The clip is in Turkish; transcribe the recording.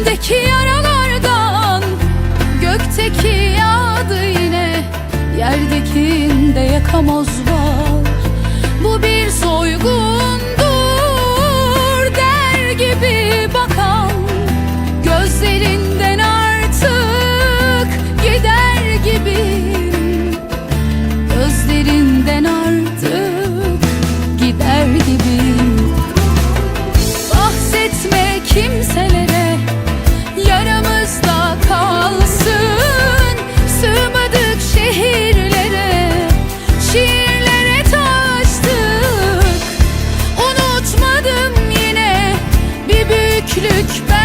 Yüreğimdeki yaralardan Gökteki yağdı yine Yerdekinde yakamoz var Bu bir soygundur Der gibi bakan Gözlerinden artık Gider gibi. Gözlerinden artık Gider gibi. Büyük ben.